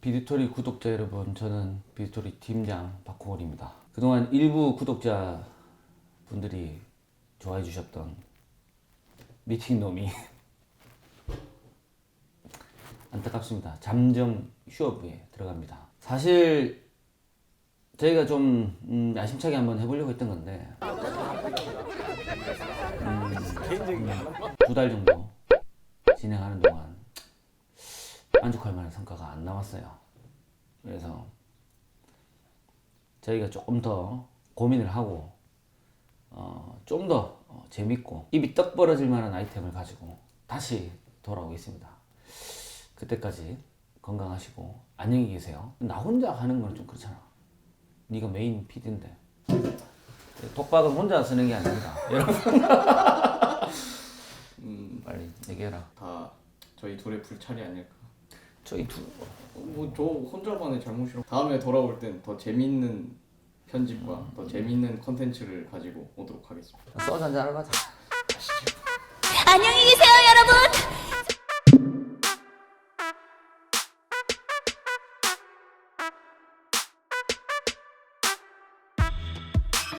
비디토리 구독자 여러분, 저는 비디토리 팀장 박홍원입니다. 그동안 일부 구독자 분들이 좋아해 주셨던 미팅 놈이 안타깝습니다. 잠정 휴업에 들어갑니다. 사실 저희가 좀 음, 야심차게 한번 해보려고 했던 건데 두달 정도 진행하는 동안 만족할 만한 성과가 안 나왔어요. 그래서 저희가 조금 더 고민을 하고 어, 좀 더 재밌고 입이 떡 벌어질 만한 아이템을 가지고 다시 돌아오겠습니다. 그때까지 건강하시고 안녕히 계세요. 나 혼자 하는 건 좀 그렇잖아. 네가 메인 PD인데 독박은 혼자 쓰는 게 아닙니다. 여러분 음, 빨리 얘기해라. 다 저희 둘의 불찰이 아닐까. 저희 둘뭐저 혼자만의 잘못이라. 다음에 돌아올 땐 더 재밌는 편집과 더 재밌는 컨텐츠를 가지고 오도록 하겠습니다. 소주 한잔 하러 가자. 안녕히 계세요.